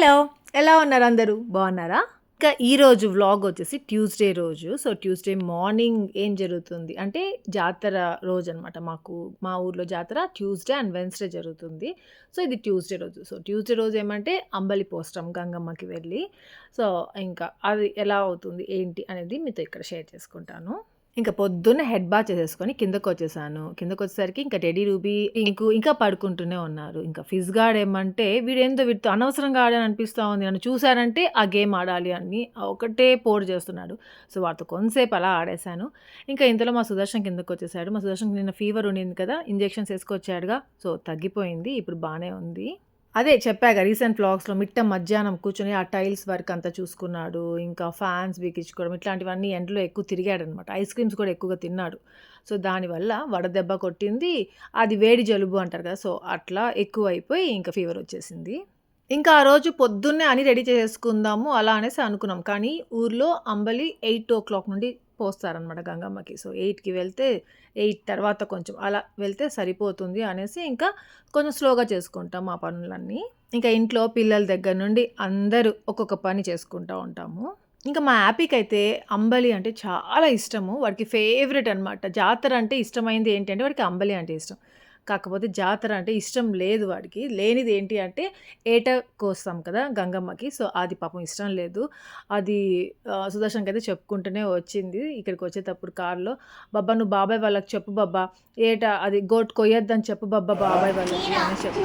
Hello. ఎలా ఉన్నారు అందరూ? బాగున్నారా? ఇంకా ఈరోజు వ్లాగ్ వచ్చేసి ట్యూస్డే రోజు. సో ట్యూస్డే మార్నింగ్ ఏం జరుగుతుంది అంటే జాతర రోజు అనమాట మాకు. మా ఊర్లో జాతర ట్యూస్డే అండ్ వెన్స్డే జరుగుతుంది. సో ఇది ట్యూస్డే రోజు. సో ట్యూస్డే రోజు ఏమంటే అంబలి పోస్టం గంగమ్మకి వెళ్ళి. సో ఇంకా అది ఎలా అవుతుంది ఏంటి అనేది మీతో ఇక్కడ షేర్ చేసుకుంటాను. ఇంకా పొద్దున్న హెడ్ బా చేసేసుకొని కిందకు వచ్చేసాను. కిందకు వచ్చేసరికి ఇంకా టెడీ రూబీ ఇంకు ఇంకా పడుకుంటూనే ఉన్నారు. ఇంకా ఫిజ్ గార్డ్ ఏమంటే వీడేందో వీడితో అనవసరంగా ఆడని అనిపిస్తూ ఉంది. నన్ను చూశారంటే ఆ గేమ్ ఆడాలి అని ఒకటే పోరు చేస్తున్నాడు. సో వాటితో కొంతసేపు అలా ఆడేశాను. ఇంకా ఇంతలో మా సుదర్శన్ కిందకు వచ్చేసాడు. మా సుదర్శన్ నిన్న ఫీవర్ ఉండింది కదా ఇంజెక్షన్స్ వేసుకొచ్చాడుగా. సో తగ్గిపోయింది. ఇప్పుడు బాగానే ఉంది. అదే చెప్పాగా రీసెంట్ బ్లాగ్స్లో మిట్ట మధ్యాహ్నం కూర్చొని ఆ టైల్స్ వర్క్ అంతా చూసుకున్నాడు ఇంకా ఫ్యాన్స్ బీకించుకోవడం ఇట్లాంటివన్నీ ఎండలో ఎక్కువ తిరిగాడు అనమాట ఐస్ క్రీమ్స్ కూడా ఎక్కువగా తిన్నాడు. సో దానివల్ల వడదెబ్బ కొట్టింది. అది వేడి జలుబు అంటారు కదా సో అట్లా ఎక్కువ అయిపోయి ఇంకా ఫీవర్ వచ్చేసింది. ఇంకా ఆ రోజు పొద్దున్నే అని రెడీ చేసుకుందాము అలా అనేసి అనుకున్నాం. కానీ ఊర్లో అంబలి ఎయిట్ ఓ క్లాక్ నుండి పోస్తారనమాట గంగమ్మకి. సో ఎయిట్కి వెళ్తే ఎయిట్ తర్వాత కొంచెం అలా వెళ్తే సరిపోతుంది అనేసి ఇంకా కొంచెం స్లోగా చేసుకుంటాం ఆ పనులన్నీ. ఇంకా ఇంట్లో పిల్లల దగ్గర నుండి అందరూ ఒక్కొక్క పని చేసుకుంటూ ఉంటాము. ఇంకా మా యాపీకి అయితే అంబలి అంటే చాలా ఇష్టము. వాడికి ఫేవరెట్ అనమాట జాతర అంటే ఇష్టమైంది ఏంటంటే వాడికి అంబలి అంటే ఇష్టం. కాకపోతే జాతర అంటే ఇష్టం లేదు వాడికి. లేనిది ఏంటి అంటే ఏట కోస్తాం కదా గంగమ్మకి. సో అది పాపం ఇష్టం లేదు. అది సుదర్శన్కి అయితే చెప్పుకుంటూనే వచ్చింది ఇక్కడికి వచ్చేటప్పుడు కారులో. బాబా నువ్వు బాబాయ్ వాళ్ళకి చెప్పు బాబా. ఏట అది గోట్ కొయ్యొద్దని చెప్పు బాబా బాబాయ్ వాళ్ళకి. అని చెప్పు.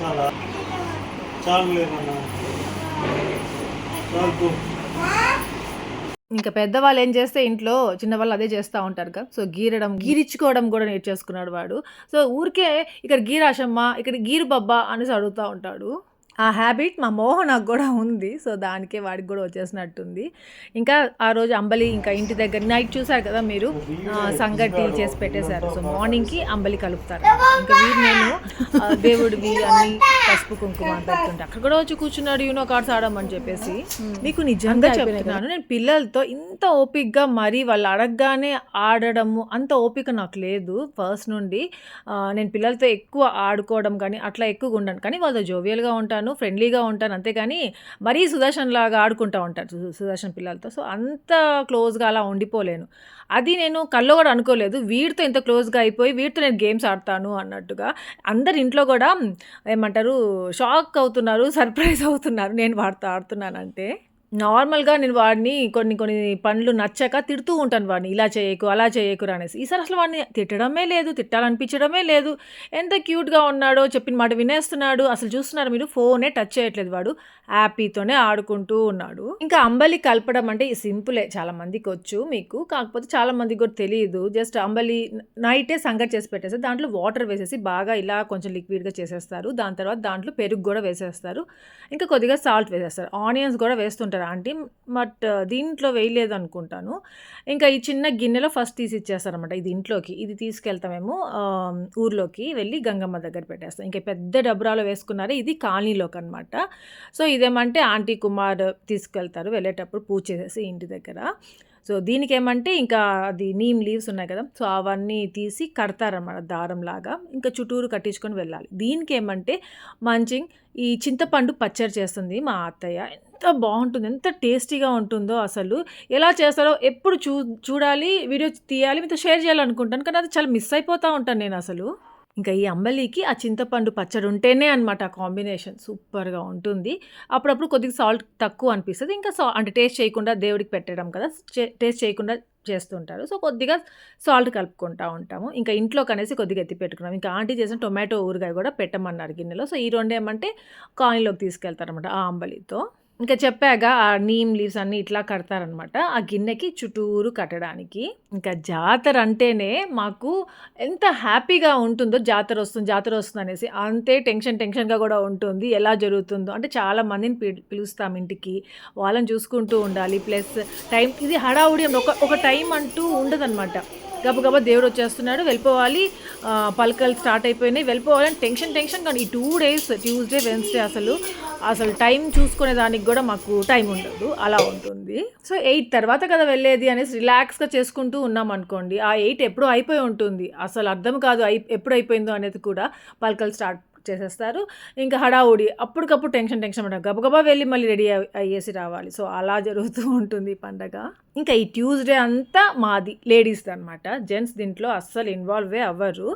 చాలా చాలా ఇంకా పెద్దవాళ్ళు ఏం చేస్తే ఇంట్లో చిన్నవాళ్ళు అదే చేస్తూ ఉంటారు కదా. సో గీరడం గీరిచ్చుకోవడం కూడా నేర్చేసుకున్నాడు వాడు. సో ఊరికే ఇక్కడ గీరాశమ్మ ఇక్కడ గీరు బబ్బా అనేసి అడుగుతూ ఉంటాడు. ఆ హ్యాబిట్ మా మోహనకు కూడా ఉంది. సో దానికే వాడికి కూడా వచ్చేసినట్టుంది. ఇంకా ఆ రోజు అంబలి ఇంకా ఇంటి దగ్గర నైట్ చూసారు కదా మీరు? సంగటి చేసి పెట్టేశారు. సో మార్నింగ్కి అంబలి కలుపుతారు. ఇంకా వీరు నేను దేవుడివి అన్ని పసుపు కుంకుమ అని పెడుతుంటే అక్కడ కూడా వచ్చి కూర్చున్నాడు యూనో కార్డ్స్ ఆడమని చెప్పేసి. మీకు నిజంగా చెప్తున్నాను. నేను పిల్లలతో ఇంత ఓపిక్గా మరీ వాళ్ళు అడగగానే ఆడడము అంత ఓపిక నాకు లేదు ఫస్ట్ నుండి. నేను పిల్లలతో ఎక్కువ ఆడుకోవడం కానీ అట్లా ఎక్కువగా ఉండను. కానీ వాళ్ళతో జోవియల్గా ఉంటాను. ఫ్రెండ్లీగా ఉంటాను అంతేగాని మరీ సుదర్శన్ లాగా ఆడుకుంటూ ఉంటాను సుదర్శన్ పిల్లలతో. సో అంత క్లోజ్గా అలా ఉండిపోలేను. అది నేను కల్లో కూడా అనుకోలేదు. వీడితో ఇంత క్లోజ్గా అయిపోయి వీడితో నేను గేమ్స్ ఆడతాను అన్నట్టుగా అందరు ఇంట్లో కూడా ఏమంటారు షాక్ అవుతున్నారు సర్ప్రైజ్ అవుతున్నారు నేను వాడితో ఆడుతున్నానంటే. నార్మల్గా నేను వాడిని కొన్ని కొన్ని పనులు నచ్చక తిడుతూ ఉంటాను వాడిని ఇలా చేయకు అలా చేయకురా అనేసి. ఈసారి అసలు వాడిని తిట్టడమే లేదు తిట్టాలనిపించడమే లేదు. ఎంత క్యూట్గా ఉన్నాడో చెప్పిన మాట వినేస్తున్నాడు. అసలు చూస్తున్నారు మీరు? ఫోనే టచ్ చేయట్లేదు వాడు. హ్యాపీతోనే ఆడుకుంటూ ఉన్నాడు. ఇంకా అంబలి కలపడం అంటే సింపులే. చాలా మందికి వచ్చు మీకు. కాకపోతే చాలా మందికి కూడా తెలియదు. జస్ట్ అంబలి నైటే సంగటి చేసి పెట్టేసి దాంట్లో వాటర్ వేసేసి బాగా ఇలా కొంచెం లిక్విడ్గా చేసేస్తారు. దాని తర్వాత దాంట్లో పెరుగు కూడా వేసేస్తారు. ఇంకా కొద్దిగా సాల్ట్ వేసేస్తారు. ఆనియన్స్ కూడా వేస్తుంటారు ఆంటీ. బట్ దీంట్లో వేయలేదు అనుకుంటాను. ఇంకా ఈ చిన్న గిన్నెలో ఫస్ట్ తీసి ఇచ్చేస్తారు అనమాట ఇది ఇంట్లోకి. ఇది తీసుకెళ్తామేమో ఊర్లోకి వెళ్ళి గంగమ్మ దగ్గర పెట్టేస్తాం. ఇంకా పెద్ద డబ్రాలో వేసుకున్నారే ఇది కాలనీలోకి అనమాట సో ఇది ఇదేమంటే ఆంటీ కుమార్ తీసుకెళ్తారు వెళ్ళేటప్పుడు పూజ చేసేసి ఇంటి దగ్గర. సో దీనికి ఏమంటే ఇంకా అది నీమ్ లీవ్స్ ఉన్నాయి కదా సో అవన్నీ తీసి కడతారన్నమాట దారం లాగా ఇంకా చుట్టూరు కట్టించుకొని వెళ్ళాలి. దీనికి ఏమంటే మంచి ఈ చింతపండు పచ్చడి చేస్తుంది మా అత్తయ్య. ఎంత బాగుంటుంది ఎంత టేస్టీగా ఉంటుందో అసలు. ఎలా చేస్తారో ఎప్పుడు చూ చూడాలి వీడియో తీయాలి మీతో షేర్ చేయాలనుకుంటాను కానీ అది చాలా మిస్ అయిపోతూ ఉంటాను నేను అసలు. ఇంకా ఈ అంబలికి ఆ చింతపండు పచ్చడి ఉంటేనే అనమాట ఆ కాంబినేషన్. సూపర్గా ఉంటుంది. అప్పుడప్పుడు కొద్దిగా సాల్ట్ తక్కువ అనిపిస్తుంది. ఇంకా సా అంటే టేస్ట్ చేయకుండా దేవుడికి పెట్టడం కదా చే- టేస్ట్ చేయకుండా చేస్తుంటారు. సో కొద్దిగా సాల్ట్ కలుపుకుంటా ఉంటాము. ఇంకా ఇంట్లో కనేసి కొద్దిగా ఎత్తి పెట్టుకున్నాం. ఇంకా ఆంటీ చేసిన టొమాటో ఊరగాయ కూడా పెట్టమన్నారు గిన్నెలో. సో ఈ రెండు ఏమంటే కాయిన్లోకి తీసుకెళ్తారనమాట ఆ అంబలితో. ఇంకా చెప్పాక ఆ నీమ్ లీవ్స్ అన్నీ ఇట్లా కడతారనమాట. ఆ గిన్నెకి చుట్టూరు కట్టడానికి. ఇంకా జాతర అంటేనే మాకు ఎంత హ్యాపీగా ఉంటుందో జాతర వస్తుంది జాతర వస్తుంది అనేసి అంతే టెన్షన్ టెన్షన్గా కూడా ఉంటుంది. ఎలా జరుగుతుందో అంటే చాలా మందిని పి- పిలుస్తాం ఇంటికి. వాళ్ళని చూసుకుంటూ ఉండాలి. ప్లస్ టైం ఇది హడావుడి ఒక ఒక టైం అంటూ ఉండదన్నమాట గబగబా దేవుడు వచ్చేస్తున్నాడు. వెళ్ళిపోవాలి. పలకలు స్టార్ట్ అయిపోయినాయి. వెళ్ళిపోవాలని టెన్షన్ టెన్షన్. కానీ ఈ టూ డేస్ ట్యూస్డే వెన్స్డే అసలు అసలు టైం చూసుకునే దానికి కూడా మాకు టైం ఉండదు. అలా ఉంటుంది. సో ఎయిట్ తర్వాత కదా వెళ్ళేది అనేసి రిలాక్స్గా చేసుకుంటూ ఉన్నాం అనుకోండి. ఆ ఎయిట్ ఎప్పుడో అయిపోయి ఉంటుంది. అసలు అర్థం కాదు అయి ఎప్పుడు అయిపోయిందో అనేది కూడా పలకలు స్టార్ట్ చేసేస్తారు. ఇంకా హడావుడి అప్పటికప్పుడు టెన్షన్ టెన్షన్ పడ గబగబా వెళ్ళి మళ్ళీ రెడీ అయ్యేసి రావాలి. సో అలా జరుగుతూ ఉంటుంది ఈ పండగ. ఇంకా ఈ ట్యూస్డే అంతా మాది లేడీస్ అనమాట జెంట్స్ దీంట్లో అస్సలు ఇన్వాల్వే అవ్వరు.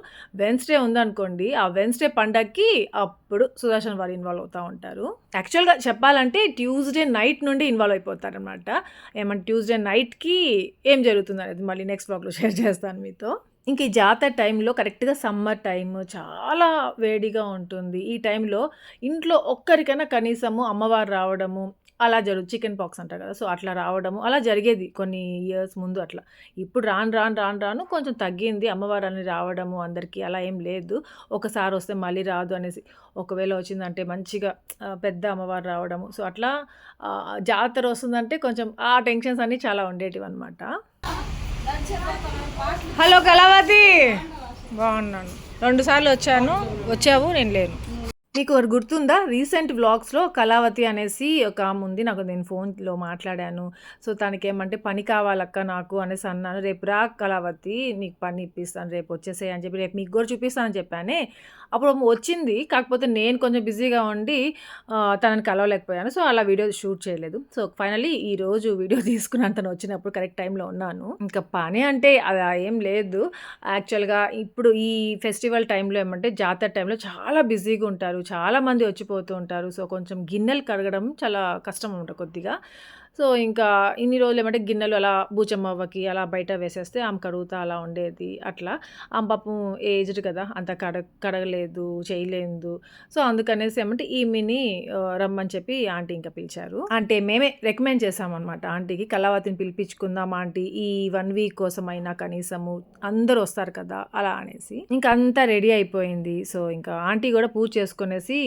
వెన్స్డే ఉందనుకోండి ఆ వెన్స్డే పండగకి అప్పుడు సుదర్శన్ వారు ఇన్వాల్వ్ అవుతూ ఉంటారు. యాక్చువల్గా చెప్పాలంటే ట్యూస్డే నైట్ నుండి ఇన్వాల్వ్ అయిపోతారు అనమాట ఏమంటే ట్యూస్డే నైట్కి ఏం జరుగుతుంది అనేది మళ్ళీ నెక్స్ట్ బ్లాగ్లో షేర్ చేస్తాను మీతో. ఇంక ఈ జాతర టైంలో కరెక్ట్గా సమ్మర్ టైం చాలా వేడిగా ఉంటుంది. ఈ టైంలో ఇంట్లో ఒక్కరికైనా కనీసము అమ్మవారు రావడము అలా జరుగు చికెన్ పాక్స్ అంటారు కదా సో అట్లా రావడము అలా జరిగేది కొన్ని ఇయర్స్ ముందు అట్లా. ఇప్పుడు రాను రాను రాను రాను కొంచెం తగ్గింది అమ్మవారు అని రావడము అందరికీ అలా ఏం లేదు. ఒకసారి వస్తే మళ్ళీ రాదు అనేసి ఒకవేళ వచ్చిందంటే మంచిగా పెద్ద అమ్మవారు రావడము. సో అట్లా జాతర వస్తుందంటే కొంచెం ఆ టెన్షన్స్ అన్నీ చాలా ఉండేటివి అనమాట హలో కళావతి. బాగున్నాను. రెండు సార్లు వచ్చాను. వచ్చావు నేను లేను. మీకు ఒకటి గుర్తుందా? రీసెంట్ వ్లాగ్స్లో కళావతి అనేసి ఒక ఆమె ఉంది. నాకు నేను ఫోన్లో మాట్లాడాను. సో తనకి ఏమంటే పని కావాలక్క నాకు అనేసి అన్నాను. రేపు రా కళావతి నీకు పని ఇప్పిస్తాను. రేపు వచ్చేసేయ్ అని చెప్పి రేపు మీకు కూడా చూపిస్తానని చెప్పానే? అప్పుడు వచ్చింది. కాకపోతే నేను కొంచెం బిజీగా ఉండి తనని కలవలేకపోయాను. సో అలా వీడియో షూట్ చేయలేదు. సో ఫైనలీ ఈ రోజు వీడియో తీసుకున్నాను తను వచ్చినప్పుడు కరెక్ట్ టైంలో ఉన్నాను. ఇంకా పని అంటే అది ఏం లేదు. యాక్చువల్గా ఇప్పుడు ఈ ఫెస్టివల్ టైంలో ఏమంటే జాతర టైంలో చాలా బిజీగా ఉంటారు. చాలామంది వచ్చిపోతూ ఉంటారు. సో కొంచెం గిన్నెలు కడగడం చాలా కష్టం అనమాట కొద్దిగా. సో ఇంకా ఇన్ని రోజులు ఏమంటే గిన్నెలు అలా బూచమ్మవ్వకి అలా బయట వేసేస్తే ఆమె కడుగుతా అలా ఉండేది అట్లా. ఆమె పాపం ఏజ్డ్ కదా అంత కడ కడగలేదు చేయలేదు. సో అందుకనేసి ఏమంటే ఈమెని రమ్మని చెప్పి ఆంటీ ఇంకా పిలిచారు. అంటే మేమే రికమెండ్ చేసామన్నమాట ఆంటీకి కళావతిని పిలిపించుకుందాం ఆంటీ ఈ వన్ వీక్ కోసం అయినా కనీసము అందరూ వస్తారు కదా అలా అనేసి. ఇంకా అంతా రెడీ అయిపోయింది. సో ఇంకా ఆంటీ కూడా పూజ చేసుకునేసి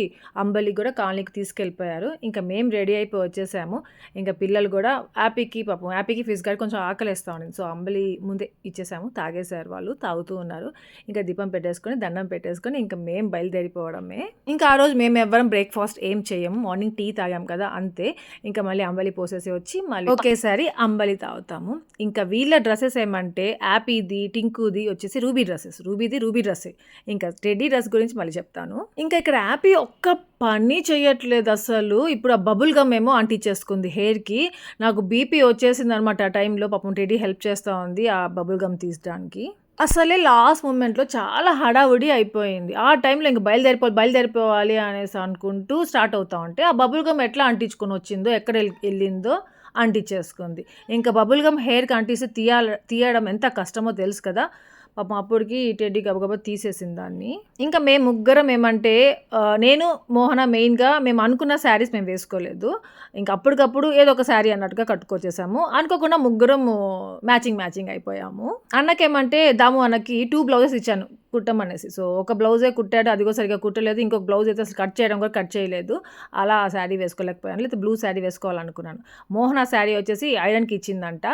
అంబలికి కూడా కాలనీకి తీసుకెళ్ళిపోయారు. ఇంకా మేము రెడీ అయిపోయి వచ్చేసాము. ఇంకా పిల్ల పిల్లలు కూడా యాపీకి పాపం యాపీకి ఫిజ్ గారి కొంచెం ఆకలిస్తూ ఉండింది సో అంబలి ముందే ఇచ్చేసాము. తాగేశారు వాళ్ళు తాగుతూ ఉన్నారు. ఇంకా దీపం పెట్టేసుకొని దండం పెట్టేసుకొని ఇంకా మేము బయలుదేరిపోవడమే. ఇంకా ఆ రోజు మేము ఎవ్వరం బ్రేక్ఫాస్ట్ ఏం చేయము. మార్నింగ్ టీ తాగాం కదా అంతే. ఇంకా మళ్ళీ అంబలి పోసేసి వచ్చి మళ్ళీ ఒకేసారి అంబలి తాగుతాము. ఇంకా వీళ్ళ డ్రెస్సెస్ ఏమంటే యాపీది టింకుది వచ్చేసి రూబీ డ్రెస్సెస్. రూబీది రూబీ డ్రెస్సే. ఇంకా టెడ్డీ డ్రెస్ గురించి మళ్ళీ చెప్తాను. ఇంకా ఇక్కడ యాపీ ఒక్క పని చేయట్లేదు అసలు. ఇప్పుడు ఆ బబుల్ గమ్ ఏమో అంటించేసుకుంది హెయిర్కి. నాకు బీపీ వచ్చేసింది అనమాట ఆ టైంలో పాపం టెడ్డీ హెల్ప్ చేస్తూ ఉంది ఆ బబుల్ గమ్ తీసడానికి. అసలే లాస్ట్ మూమెంట్లో చాలా హడావుడి అయిపోయింది. ఆ టైంలో ఇంక బయలుదేరిపోవాలి బయలుదేరిపోవాలి అనేసి అనుకుంటూ స్టార్ట్ అవుతా ఉంటే ఆ బబుల్ గమ్ ఎట్లా అంటించుకొని వచ్చిందో ఎక్కడ వెళ్ళిందో అంటించేసుకుంది. ఇంకా బబుల్ గమ్ హెయిర్కి అంటిస్తే తీయాల తీయడం ఎంత కష్టమో తెలుసు కదా. పాపం అప్పటికి టెడ్డీ గబగబా తీసేసింది దాన్ని. ఇంకా మేము ముగ్గురం ఏమంటే నేను మోహన మెయిన్గా మేము అనుకున్న శారీస్ మేము వేసుకోలేదు. ఇంకా అప్పటికప్పుడు ఏదో ఒక శారీ అన్నట్టుగా కట్టుకొచ్చేసాము. అనుకోకుండా ముగ్గురం మ్యాచింగ్ మ్యాచింగ్ అయిపోయాము. అన్నకేమంటే దాము అన్నకి టూ బ్లౌజెస్ ఇచ్చాను. కుట్టమనేసి. సో ఒక బ్లౌజే కుట్టాడు అదిగో సరిగా కుట్టలేదు ఇంకొక బ్లౌజ్ అయితే అసలు కట్ చేయడం కూడా కట్ చేయలేదు. అలా ఆ శారీ వేసుకోలేకపోయాను లేకపోతే బ్లూ శారీ వేసుకోవాలనుకున్నాను. మోహన శారీ వచ్చేసి ఐరన్కి ఇచ్చిందంట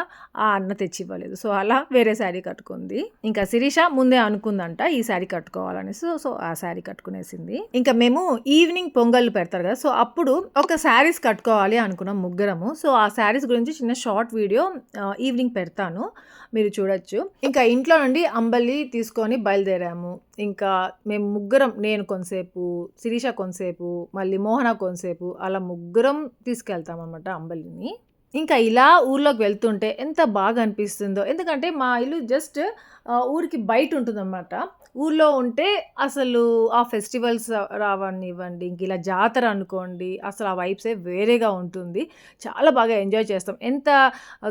ఆ అన్న తెచ్చి ఇవ్వలేదు. సో అలా వేరే శారీ కట్టుకుంది. ఇంకా శిరీష ముందే అనుకుందంట ఈ శారీ కట్టుకోవాలని సో సో ఆ శారీ కట్టుకునేసింది. ఇంకా మేము ఈవినింగ్ పొంగల్ పెడతారు కదా సో అప్పుడు ఒక శారీస్ కట్టుకోవాలి అనుకున్నాం ముగ్గురము. సో ఆ శారీస్ గురించి చిన్న షార్ట్ వీడియో ఈవినింగ్ పెడతాను మీరు చూడొచ్చు. ఇంకా ఇంట్లో నుండి అంబలి తీసుకొని బయలుదేరాము ఇంకా మేము ముగ్గురం నేను కొంతసేపు శిరీష కొంతసేపు మళ్ళీ మోహన కొంతసేపు అలా ముగ్గురం తీసుకెళ్తామన్నమాట అంబలిని. ఇంకా ఇలా ఊర్లోకి వెళ్తుంటే ఎంత బాగా అనిపిస్తుందో. ఎందుకంటే మా ఇల్లు జస్ట్ ఊరికి బయట ఉంటుందన్నమాట. ఊర్లో ఉంటే అసలు ఆ ఫెస్టివల్స్ రావనివ్వండి ఇంక ఇలా జాతర అనుకోండి అసలు ఆ వైబ్సే వేరేగా ఉంటుంది. చాలా బాగా ఎంజాయ్ చేస్తాం. ఎంత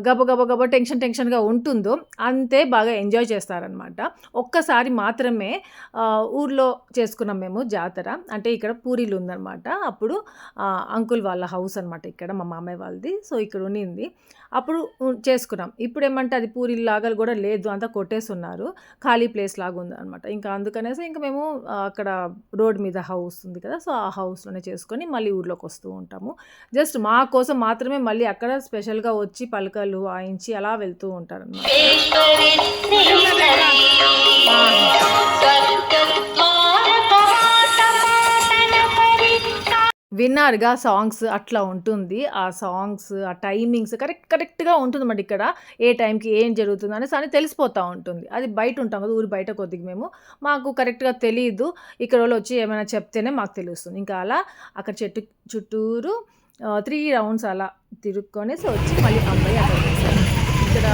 గబ గబ గబ టెన్షన్ టెన్షన్గా ఉంటుందో అంతే బాగా ఎంజాయ్ చేస్తారనమాట ఒక్కసారి మాత్రమే ఊర్లో చేసుకున్నాం మేము జాతర. అంటే ఇక్కడ పూరీలు ఉందన్నమాట. అప్పుడు అంకుల్ వాళ్ళ హౌస్ అనమాట ఇక్కడ మా మామయ్య వాళ్ళది. సో ఇక్కడ ఉండింది. అప్పుడు చేసుకున్నాం. ఇప్పుడు ఏమంటే అది పూరీలు లాగా కూడా లేదు. అంతా కొట్టేస్తున్నారు ఖాళీ ప్లేస్ లాగా ఉంది అనమాట ఇంకా అందుకనేసి ఇంకా మేము అక్కడ రోడ్ మీద హౌస్ ఉంది కదా సో ఆ హౌస్లోనే చేసుకొని మళ్ళీ ఊర్లోకి వస్తూ ఉంటాము. జస్ట్ మా కోసం మాత్రమే మళ్ళీ అక్కడ స్పెషల్గా వచ్చి పలకలు వాయించి అలా వెళ్తూ ఉంటారు అనమాట విన్నారుగా సాంగ్స్ అట్లా ఉంటుంది. ఆ సాంగ్స్, ఆ టైమింగ్స్ కరెక్ట్ కరెక్ట్‌గా ఉంటుంది మరి ఇక్కడ. ఏ టైంకి ఏం జరుగుతుంది అనేసి అని తెలిసిపోతూ ఉంటుంది. అది బయట ఉంటాం కదా! ఊరి బయట కొద్దిగా మేము. మాకు కరెక్ట్‌గా తెలియదు ఇక్కడ వచ్చి ఏమైనా చెప్తేనే మాకు తెలుస్తుంది. ఇంకా అలా అక్కడ చెట్టు చుట్టూరు త్రీ రౌండ్స్ అలా తిరుక్కొనేసి వచ్చి మళ్ళీ అమ్మాయి అక్కడ ఇక్కడ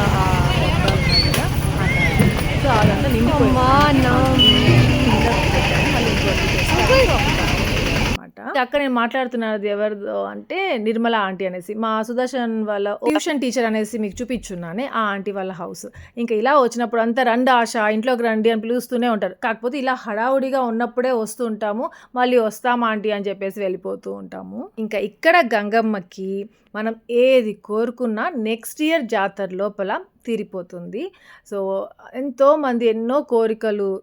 అక్కడ నేను మాట్లాడుతున్నది ఎవరిదో అంటే నిర్మల ఆంటీ అనేసి. మా సుదర్శన్ వాళ్ళ ట్యూషన్ టీచర్ అనేసి మీకు చూపించున్నానే ఆ ఆంటీ వాళ్ళ హౌస్. ఇంకా ఇలా వచ్చినప్పుడు అంతా రండి ఆశ ఇంట్లోకి రండి అని పిలుస్తూనే ఉంటారు. కాకపోతే ఇలా హడావుడిగా ఉన్నప్పుడే వస్తూ ఉంటాము. మళ్ళీ వస్తాం ఆంటీ అని చెప్పేసి వెళ్ళిపోతూ ఉంటాము. ఇంకా ఇక్కడ గంగమ్మకి మనం ఏది కోరుకున్నా నెక్స్ట్ ఇయర్ జాతర లోపల తీరిపోతుంది. సో, ఎంతోమంది ఎన్నో కోరికలు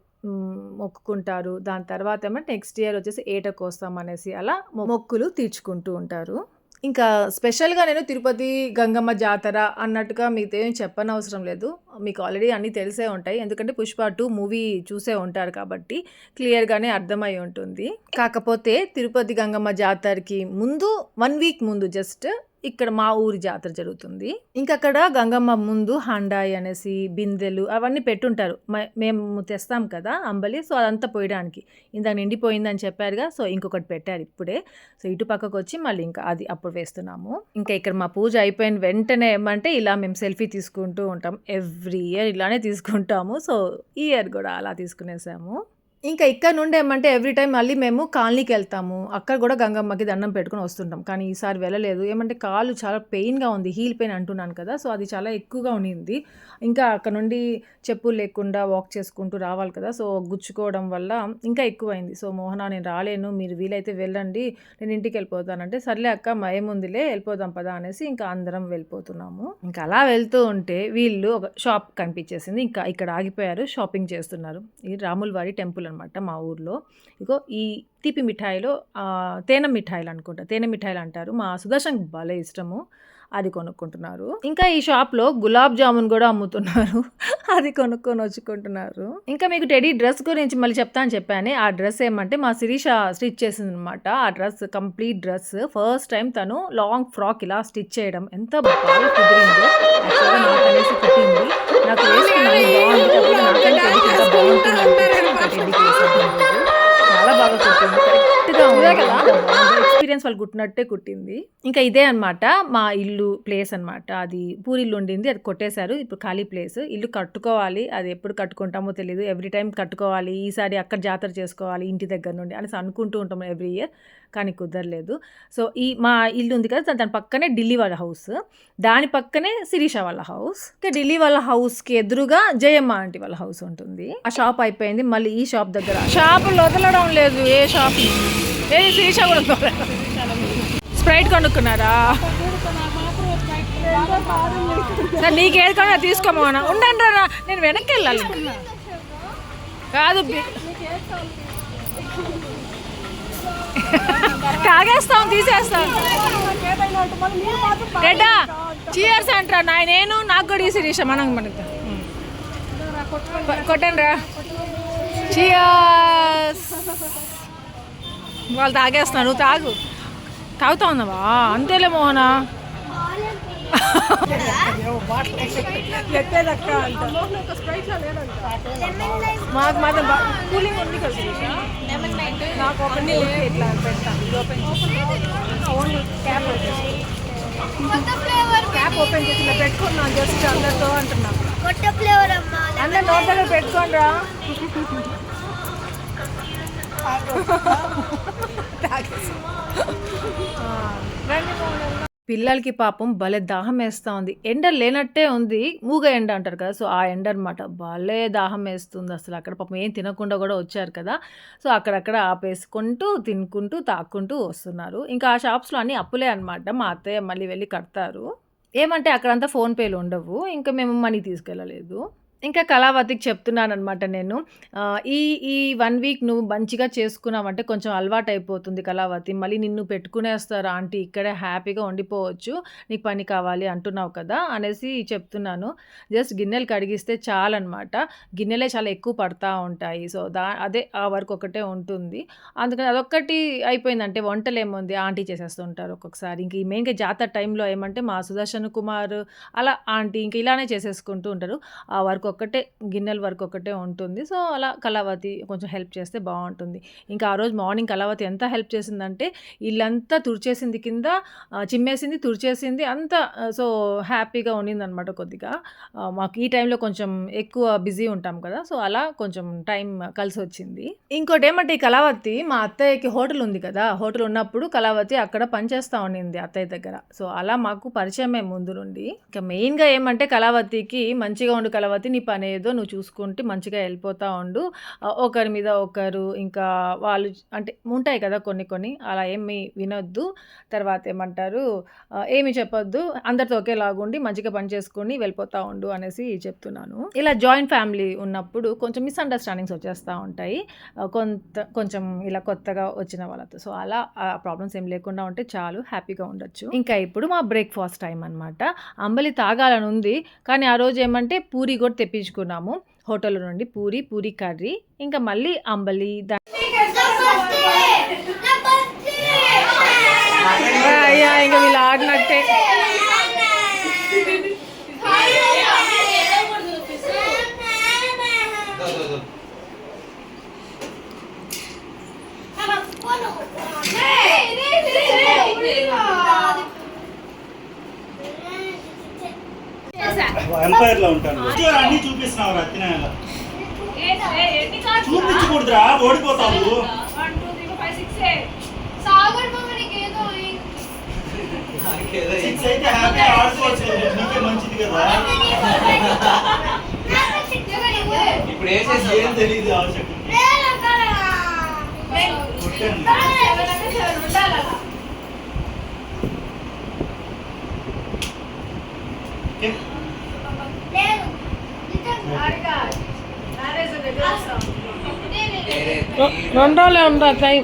మొక్కుకుంటారు. దాని తర్వాత ఏమో నెక్స్ట్ ఇయర్ వచ్చేసి ఏట కోస్తాం అనేసి అలా మొక్కులు తీర్చుకుంటూ ఉంటారు. ఇంకా స్పెషల్‌గా నేను తిరుపతి గంగమ్మ జాతర అన్నట్టుగా మీతో ఏం చెప్పనవసరం లేదు. మీకు ఆల్రెడీ అన్నీ తెలిసే ఉంటాయి. ఎందుకంటే 'పుష్ప టూ మూవీ చూసే ఉంటారు కాబట్టి క్లియర్‌గానే అర్థమై ఉంటుంది. కాకపోతే తిరుపతి గంగమ్మ జాతరకి ముందు వన్ వీక్ ముందు జస్ట్ ఇక్కడ మా ఊరి జాతర జరుగుతుంది. ఇంకక్కడ గంగమ్మ ముందు హండాయి అనేసి బిందెలు అవన్నీ పెట్టుంటారు. మ మేము తెస్తాం కదా! అంబలి. సో, అదంతా పోయడానికి. ఇందాక నిండిపోయిందని చెప్పారుగా! సో, ఇంకొకటి పెట్టారు ఇప్పుడే. సో, ఇటు పక్కకొచ్చి మళ్ళీ ఇంకా అది అప్పుడు వేస్తున్నాము. ఇంకా ఇక్కడ మా పూజ అయిపోయిన వెంటనే ఏమంటే ఇలా మేము సెల్ఫీ తీసుకుంటూ ఉంటాం. ఎవ్రీ ఇయర్ ఇలానే తీసుకుంటాము. సో, ఈ ఇయర్ కూడా అలా తీసుకునేసాము. ఇంకా ఇక్కడ నుండి ఏమంటే ఎవ్రీ టైం మళ్ళీ మేము కాలనీకి వెళ్తాము అక్కడ కూడా గంగమ్మకి దండం పెట్టుకొని వస్తుంటాం. కానీ ఈసారి వెళ్ళలేదు. ఏమంటే కాలు చాలా పెయిన్‌గా ఉంది. హీల్ పెయిన్ అంటున్నాను కదా! సో, అది చాలా ఎక్కువగా ఉన్నింది. ఇంకా అక్కడ నుండి చెప్పులు లేకుండా వాక్ చేసుకుంటూ రావాలి కదా! సో, గుచ్చుకోవడం వల్ల ఇంకా ఎక్కువైంది. సో, మోహన నేను రాలేను. మీరు వీలైతే వెళ్ళండి. నేను ఇంటికి వెళ్ళిపోతానంటే సర్లే అక్క మ ఏముందిలే వెళ్ళిపోదాం పదా అనేసి ఇంకా అందరం వెళ్ళిపోతున్నాము. ఇంకా అలా వెళ్తూ ఉంటే వీళ్ళు ఒక షాప్ కనిపించేసింది. ఇంకా ఇక్కడ ఆగిపోయారు. షాపింగ్ చేస్తున్నారు. ఇది రాములవారి టెంపుల్ అనమాట మా ఊర్లో. ఇగో ఈ తీపి మిఠాయిలో తేనె మిఠాయిలు అనుకుంటా. తేనె మిఠాయిలు అంటారు. మా సుదర్శన్ భలే ఇష్టము. అది కొనుక్కుంటున్నారు. ఇంకా ఈ షాప్‌లో గులాబ్ జామున్ కూడా అమ్ముతున్నారు. అది కొనుక్కొని వచ్చుకుంటున్నారు. ఇంకా మీకు టెడీ డ్రెస్ గురించి మళ్ళీ చెప్తా అని ఆ డ్రెస్ ఏమంటే మా శిరీష స్టిచ్ చేసిందనమాట. ఆ dress complete dress. First time తను లాంగ్ ఫ్రాక్ ఇలా స్టిచ్ చేయడం ఎంత బాగా కుదిరిందో. కుట్టింది. నాకు వేసుకున్నాను బాగుంటుంది టెడ్డీకి. చాలా బాగా కుట్టింది. కరెక్ట్‌గా ఉంది. బావుందో ఎక్స్‌పీరియన్స్ వాళ్ళు కుట్టినట్టే కుట్టింది. ఇంకా ఇదే అనమాట మా ఇల్లు ప్లేస్ అనమాట. అది పూరిల్లు ఉండింది. అది కొట్టేశారు. ఇప్పుడు ఖాళీ ప్లేస్. ఇల్లు కట్టుకోవాలి. అది ఎప్పుడు కట్టుకుంటామో తెలీదు. ఎవ్రీ టైమ్ కట్టుకోవాలి. ఈసారి అక్కడ జాతర చేసుకోవాలి ఇంటి దగ్గర నుండి అనేసి అనుకుంటూ ఉంటాం ఎవ్రీ ఇయర్. కానీ కుదరలేదు. సో, ఈ మా ఇల్లు ఉంది కదా! దాని పక్కనే ఢిల్లీ వాళ్ళ హౌస్. దాని పక్కనే శిరీష వాళ్ళ హౌస్. ఇంకా ఢిల్లీ వాళ్ళ హౌస్‌కి ఎదురుగా జయమ్మ ఆంటీ వాళ్ళ హౌస్ ఉంటుంది. ఆ షాప్ అయిపోయింది. మళ్ళీ ఈ షాప్ దగ్గర షాపులు వదలడం లేదు. ఏ షాప్ ఏ శిరీష కూడా స్ప్రైట్ కొనుక్కున్నారా? సార్ నీకేది కావాలో అది తీసుకో ఉండండి రా నేను వెనక్కి వెళ్ళాలి. కాదు తాగేస్తాం తీసేస్తాం. రెడ్డా చీయర్స్ అంటారా. నా నేను నాకు కూడా తీసి శిరీష మనం మనకు కొట్టండి రా. చీయర్స్ వాళ్ళు తాగేస్తున్నారు. నువ్వు తాగు. తాగుతా ఉన్నావా? అంతేలే మోహనా. మాకు మాత్రం కూలింగ్ ఉంది కదా నాకు ఓపెన్ ఇట్లా పెడతాను open only cap cap open చేసి ఇలా పెట్టుకున్నాను జస్ట్ అందరితో అంటున్నాను అందరు నోట్ దగ్గర పెట్టుకోండి రా. పిల్లలకి పాపం భలే దాహం వేస్తూ ఉంది. ఎండ లేనట్టే ఉంది. మూగ ఎండ అంటారు కదా సో ఆ ఎండ అనమాట భలే దాహం వేస్తుంది. అసలు అక్కడ పాపం ఏం తినకుండా కూడా వచ్చారు కదా. సో అక్కడక్కడ ఆపేసుకుంటూ తినుకుంటూ తాక్కుంటూ వస్తున్నారు. ఇంకా ఆ షాప్స్లో అన్నీ అప్పులే అనమాట మా అత్తయ్య మళ్ళీ వెళ్ళి కడతారు. ఏమంటే అక్కడంతా ఫోన్పేలు ఉండవు. ఇంకా మేము మనీ తీసుకెళ్ళలేదు. ఇంకా కళావతికి చెప్తున్నానమాట నేను. ఈ ఈ వన్ వీక్ నువ్వు మంచిగా చేసుకున్నావంటే కొంచెం అలవాటయిపోతుంది కళావతి. మళ్ళీ నిన్ను పెట్టుకునేస్తారు ఆంటీ ఇక్కడే హ్యాపీగా ఉండిపోవచ్చు. నీకు పని కావాలి అంటున్నావు కదా! అనేసి చెప్తున్నాను. జస్ట్ గిన్నెలు కడిగిస్తే చాలనమాట. గిన్నెలే చాలా ఎక్కువ పడతా ఉంటాయి. సో, దా అదే ఆ వర్క్ ఒకటే ఉంటుంది. అందుకని అదొక్కటి అయిపోయిందంటే వంటలు ఏముంది ఆంటీ చేసేస్తుంటారు ఒక్కొక్కసారి. ఇంక ఈ మెయిన్‌గా జాతర టైంలో ఏమంటే మా సుదర్శన్ కుమార్ అలా ఆంటీ ఇంక ఇలానే చేసేసుకుంటూ ఉంటారు. ఆ వర్క్ ఒక్కటే గిన్నెల వర్క్ ఒక్కటే ఉంటుంది. సో, అలా కళావతి కొంచెం హెల్ప్ చేస్తే బాగుంటుంది ఇంకా ఆ రోజు మార్నింగ్ కళావతి ఎంత హెల్ప్ చేసిందంటే ఇల్లంతా తుడిచేసింది కింద చిమ్మేసింది, తుడిచేసింది అంతా సో, హ్యాపీగా ఉండిందనమాట కొద్దిగా. మాకు ఈ టైంలో కొంచెం ఎక్కువ బిజీ ఉంటాం కదా! సో, అలా కొంచెం టైం కలిసి వచ్చింది ఇంకోటి ఏమంటే ఈ కళావతి మా అత్తయ్యకి హోటల్ ఉంది కదా! హోటల్ ఉన్నప్పుడు కళావతి అక్కడ పనిచేస్తూ ఉండింది అత్తయ్య దగ్గర. సో, అలా మాకు పరిచయమే ముందు నుండి. ఇంకా మెయిన్‌గా ఏమంటే కళావతికి మంచిగా ఉండు కళావతి నీ ఏదో నువ్వు చూసుకుంటే మంచిగా వెళ్ళిపోతూ ఉండు. ఒకరి మీద ఒకరు ఇంకా వాళ్ళు అంటే ఉంటాయి కదా కొన్ని కొన్ని. అలా ఏమి వినొద్దు. తర్వాత ఏమంటారు ఏమి చెప్పొద్దు. అందరితో ఒకేలాగుండి మంచిగా పని చేసుకొని వెళ్ళిపోతా ఉండు అనేసి చెప్తున్నాను. ఇలా జాయింట్ ఫ్యామిలీ ఉన్నప్పుడు కొంచెం మిస్‌అండర్‌స్టాండింగ్స్ వచ్చేస్తా ఉంటాయి. కొంత కొంచెం ఇలా కొత్తగా వచ్చిన వాళ్ళతో. సో, అలా ఆ ప్రాబ్లమ్స్ ఏం లేకుండా ఉంటే చాలు హ్యాపీగా ఉండొచ్చు. ఇంకా ఇప్పుడు మా బ్రేక్‌ఫాస్ట్ టైం అనమాట. అంబలి తాగాలని ఉంది కానీ ఆ రోజు ఏమంటే పూరి కూడా తెప్పించుకున్నాము. హోటల్ నుండి పూరి, పూరి కర్రీ ఇంకా మళ్ళీ అంబలి దా! ఇంక వీళ్ళు ఆడినట్టే. ఎంపైర్లో ఉంటాను. చూడు, అన్ని చూపిస్తున్నావు రా తినేలా. చూపించకూడదురా ఓడిపోతావు. సిక్స్ అయితే హ్యాపీ ఆడుకోవచ్చు. నీకే మంచిది కదా. ఇప్పుడు వేసేసి ఏం తెలియదు ఆవశ్యకం కొట్టాను రెండోలే రెండు ఉందా టైం